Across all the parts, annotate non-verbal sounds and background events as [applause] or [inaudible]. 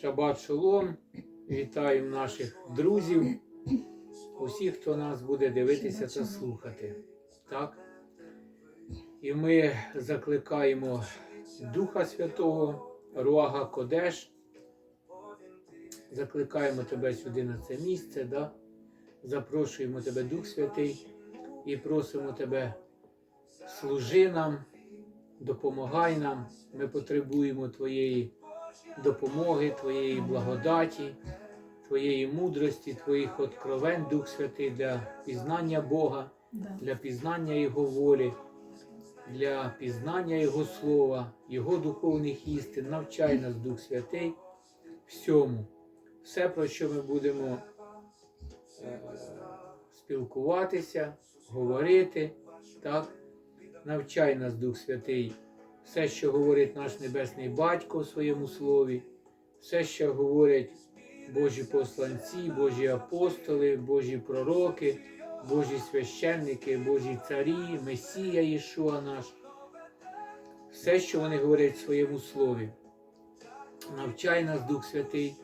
Шабат шолом. Вітаємо наших друзів, усіх, хто нас буде дивитися та слухати. Так? І ми закликаємо Духа Святого, Руага Кодеш. Закликаємо тебе сюди на це місце. Да? Запрошуємо тебе, Дух Святий, і просимо тебе, служи нам, допомагай нам. Ми потребуємо Твоєї допомоги, Твоєї благодаті, Твоєї мудрості, Твоїх откровень, Дух Святий, для пізнання Бога, для пізнання Його волі, для пізнання Його Слова, Його духовних істин. Навчай нас, Дух Святий, всьому. Все, про що ми будемо е, спілкуватися, говорити, так? Навчай нас, Дух Святий, все, що говорить наш Небесний Батько у своєму слові, все, що говорять Божі посланці, Божі апостоли, Божі пророки, Божі священники, Божі царі, Месія Єшуа наш, все, що вони говорять в своєму слові. Навчай нас, Дух Святий,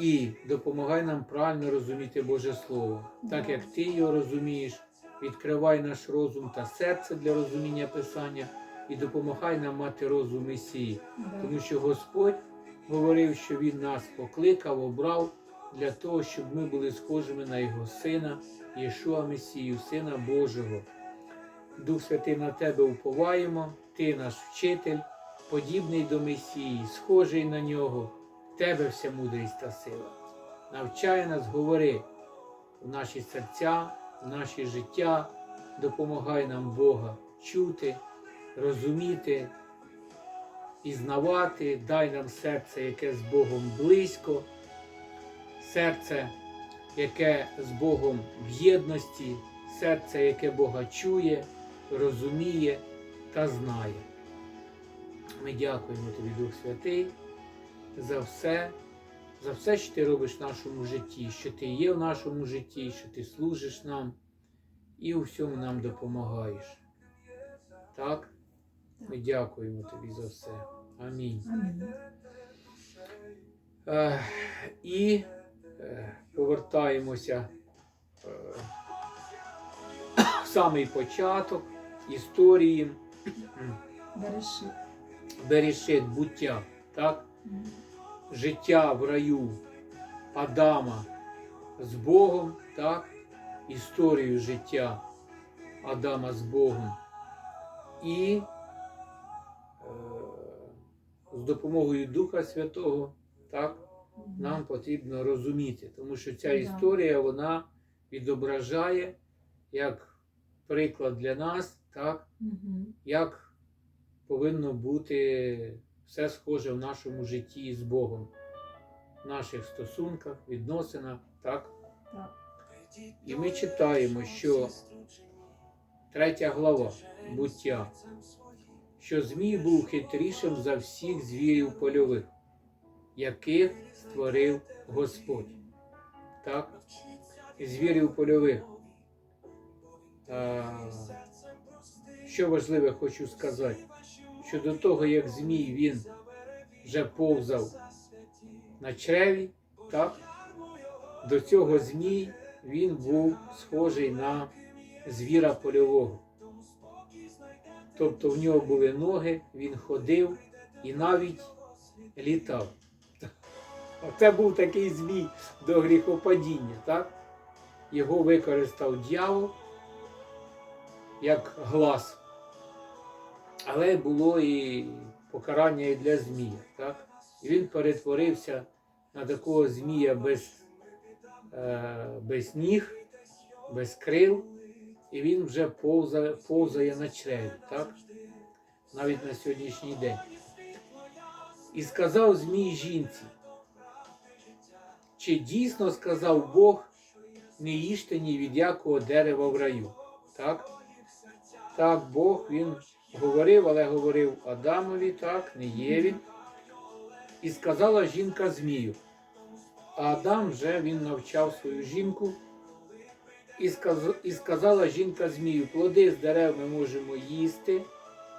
і допомагай нам правильно розуміти Боже Слово, так як Ти його розумієш, відкривай наш розум та серце для розуміння Писання і допомагай нам мати розум Месії. Тому що Господь говорив, що Він нас покликав, обрав для того, щоб ми були схожими на Його Сина, Єшуа Месію, Сина Божого. Дух Святий на Тебе уповаємо, Ти наш вчитель, подібний до Месії, схожий на нього, в Тебе вся мудрість та сила. Навчай нас, говори в наші серця, в наше життя, допомагай нам Бога чути, розуміти, пізнавати, дай нам серце, яке з Богом близько, серце, яке з Богом в єдності, серце, яке Бога чує, розуміє та знає. Ми дякуємо тобі, Дух Святий, за все, за все, що ти робиш в нашому житті, що ти є в нашому житті, що ти служиш нам і у всьому нам допомагаєш. Так? Ми дякуємо тобі за все. Амінь. Амінь. Е, і е, повертаємося е, в самий початок історії Береши. Берешит, буття, так? Життя в раю Адама з Богом, так? історію життя Адама з Богом. І е, з допомогою Духа Святого, так? Нам потрібно розуміти, тому що ця історія вона відображає як приклад для нас, так, як повинно бути все схоже в нашому житті з Богом, в наших стосунках, відносинах, так. Так. І ми читаємо, що третя глава буття, що Змій був хитрішим за всіх звірів польових, яких створив Господь. Так? Звірів польових. А, що важливе хочу сказати, що до того, як Змій він вже повзав на чреві, так? до цього Змій він був схожий на звіра польового. Тобто в нього були ноги, він ходив і навіть літав. Це був такий змій до гріхопадіння, так? Його використав дьявол як глас. Але було і покарання і для змія, так? І він перетворився на такого змія без, е, без ніг, без крил, і він вже повзає, повзає на чреві, так? Навіть на сьогоднішній день. І сказав Змій жінці, чи дійсно сказав Бог, не їжте ні від якого дерева в раю? Так? Так, Бог він говорив, але говорив Адамові, так, не Єві. І сказала жінка Змію. А Адам вже він навчав свою жінку. І, сказ... і сказала жінка Змію, плоди з дерев ми можемо їсти,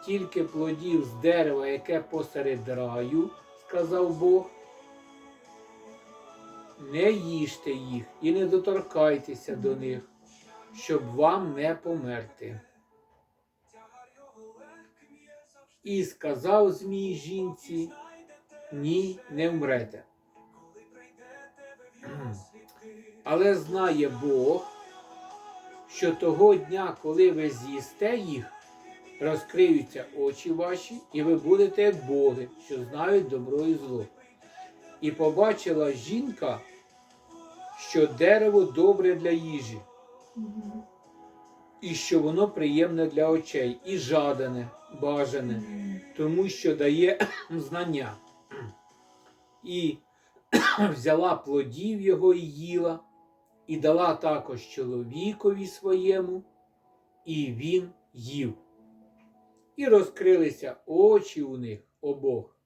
тільки плодів з дерева, яке посеред раю, сказав Бог. Не їжте їх і не доторкайтеся до них, щоб вам не померти. І сказав Змій жінці, ні, не вмрете. [clears throat] Але знає Бог, що того дня, коли ви з'їсте їх, розкриються очі ваші, і ви будете як боги, що знають добро і зло. І побачила жінка, що дерево добре для їжі. І що воно приємне для очей, і жадане, бажане, тому що дає [clears throat] знання. І [clears throat] взяла плодів його і їла, і дала також чоловікові своєму, і він їв. І розкрилися очі у них обох,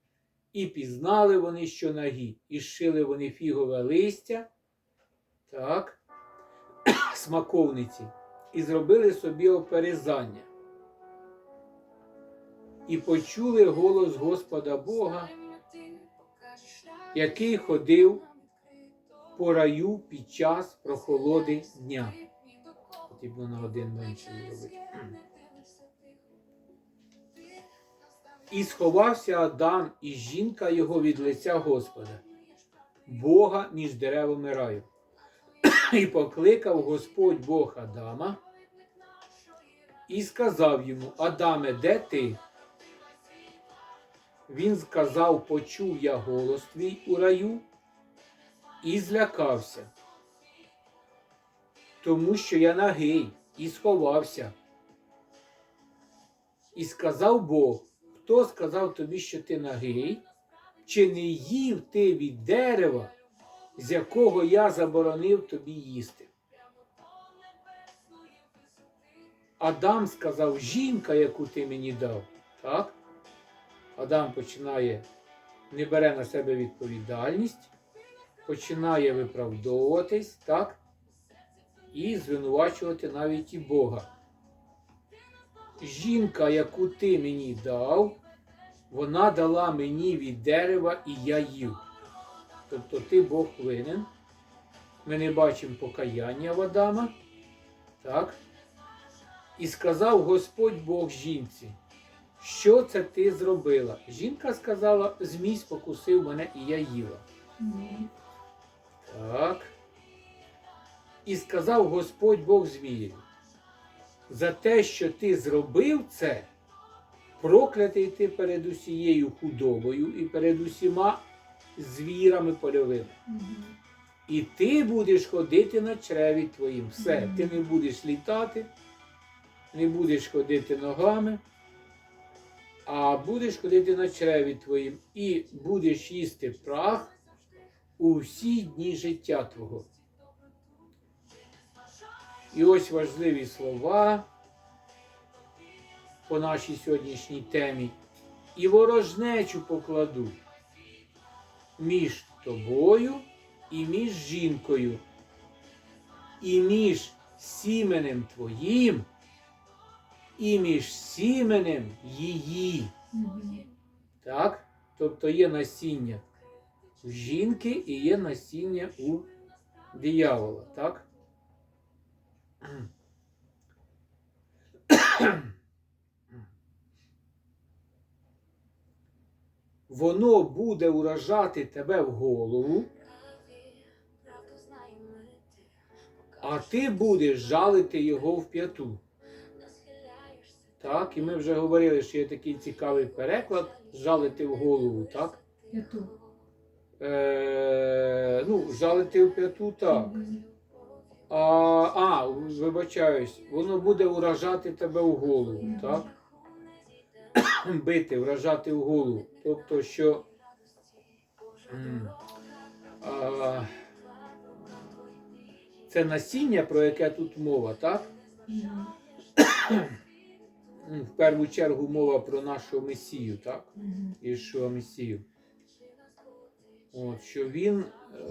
і пізнали вони, що нагі, і шили вони фігове листя, так, [clears throat] смаковниці, і зробили собі оперезання. І почули голос Господа Бога, який ходив по раю під час прохолоди дня. Потрібно на один менше зробити. І сховався Адам і жінка його від лиця Господа, Бога між деревами раю. І покликав Господь Бог Адама і сказав йому: Адаме, де ти? Він сказав, почув я голос твій у раю і злякався, тому що я нагий і сховався. І сказав Бог, хто сказав тобі, що ти нагий, чи не їв ти від дерева, з якого я заборонив тобі їсти? Адам сказав, жінка, яку ти мені дав, так? Адам починає, не бере на себе відповідальність, починає виправдовуватись, так? І звинувачувати навіть і Бога. Жінка, яку ти мені дав, вона дала мені від дерева і я їв. Тобто ти Бог винен. Ми не бачимо покаяння в Адама. Так? І сказав Господь Бог жінці, що це ти зробила? Жінка сказала, Змій спокусив мене і я їла. Мгм. Так. І сказав Господь Бог Змієві, за те, що ти зробив це, проклятий ти перед усією худобою і перед усіма звірами польовими. Мгм. І ти будеш ходити на чреві твоїм. Все, Мгм. ти не будеш літати, не будеш ходити ногами, а будеш ходити на чреві твоїм і будеш їсти прах у всі дні життя твого. І ось важливі слова по нашій сьогоднішній темі. І ворожнечу покладу між тобою і між жінкою, і між сіменем твоїм, і між сіменем її. Так? Тобто є насіння у жінки і є насіння у диявола. Так? Воно буде уражати тебе в голову, а ти будеш жалити його в п'яту. Так, і ми вже говорили, що є такий цікавий переклад жалити в голову, так? П'яту. Е, ну, жалити в п'яту, так. А, а, вибачаюсь, воно буде уражати тебе в голову, так? [coughs] Бити, вражати в голову. Тобто, що. м, а, це насіння, про яке тут мова, так? Мгм. [coughs] В першу чергу мова про нашого Месію, так? Ішуа Месію. От, що він е,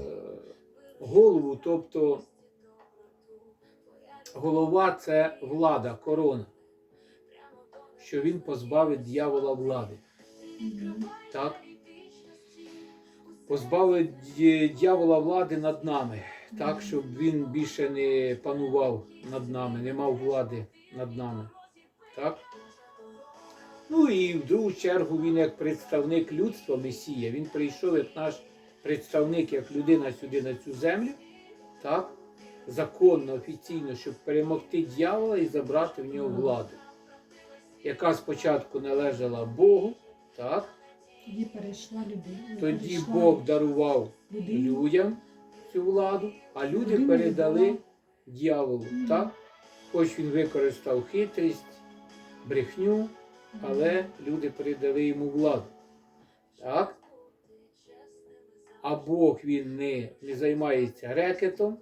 голову, тобто голова це влада, корона. що він позбавить дьявола влади. Так? Позбавить дьявола влади над нами, так, щоб він більше не панував над нами, не мав влади над нами. Так? Ну і в другу чергу він як представник людства Месія, він прийшов як наш представник, як людина сюди на цю землю, так? законно, офіційно, щоб перемогти дьявола і забрати в нього владу, яка спочатку належала Богу, так? Тоді перейшла людина. тоді перейшла Бог дарував людині. людям цю владу, а люди Людина передали дьяволу. Мгм. Так? Хоч він використав хитрість, брехню, але люди передали йому владу. Так? А Бог він не, не займається рекетом.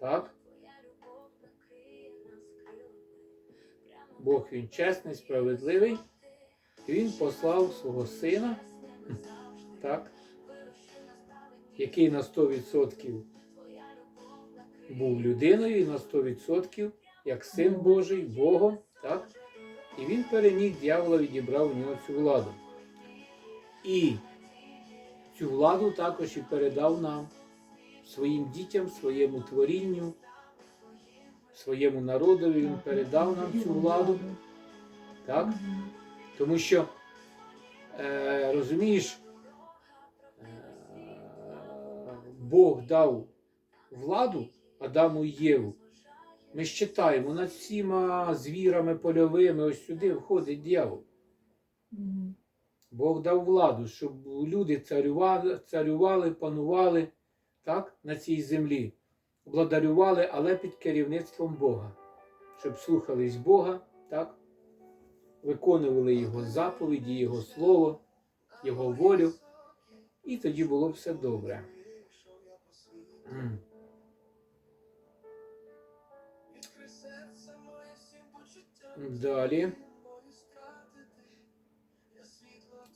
Так? Бог він чесний, справедливий. Він послав свого сина, так, який на 100% був людиною і на 100% як син Божий, Богом, так? І він переміг дьявола, відібрав у нього цю владу. І цю владу також і передав нам, своїм дітям, своєму творінню, своєму народові. Він передав нам цю владу. Так? Тому що, е, розумієш, е, Бог дав владу Адаму і Єву. Ми ж читаємо над всіма звірами польовими, ось сюди входить дьявол. Бог дав владу, щоб люди царювали, царювали панували так, на цій землі, владарювали, але під керівництвом Бога, щоб слухались Бога, так, виконували Його заповіді, Його слово, Його волю, і тоді було все добре. Далі.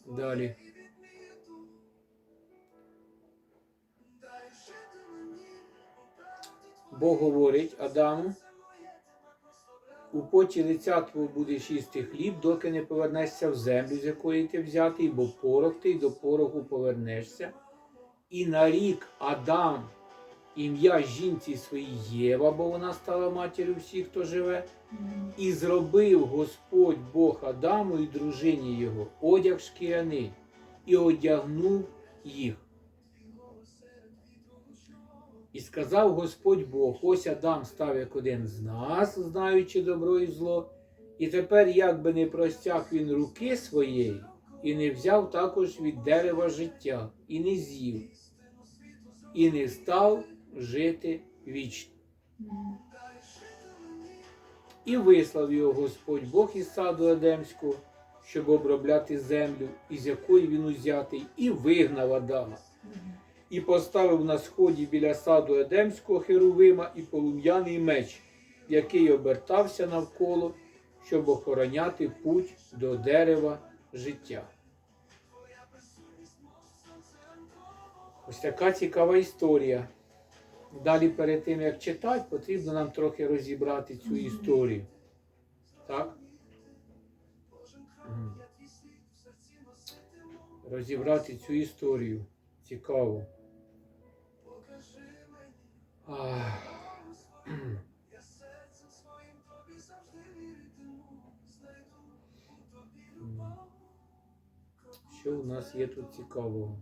Далі. Бог говорить Адаму, у поті лиця твого будеш їсти хліб, доки не повернешся в землю, з якої ти взятий, бо порох ти до пороху повернешся. І нарік Адам ім'я жінці своїй Єва, бо вона стала матір'ю всіх, хто живе. І зробив Господь Бог Адаму і дружині його одяг шкіряний, і одягнув їх. І сказав Господь Бог: ось Адам став як один з нас, знаючи добро і зло, і тепер, як би не простяг він руки своєї, і не взяв також від дерева життя, і не з'їв, і не став жити вічно. І вислав його Господь Бог із саду Едемського, щоб обробляти землю, із якої він узятий, і вигнав Адама, і поставив на сході біля саду Едемського херувима і полум'яний меч, який обертався навколо, щоб охороняти путь до дерева життя. Ось така цікава історія. Далі перед тим, як читати, потрібно нам трохи розібрати цю історію. Так? Розібрати цю історію. Цікаво. Ах. Що у нас є тут цікавого?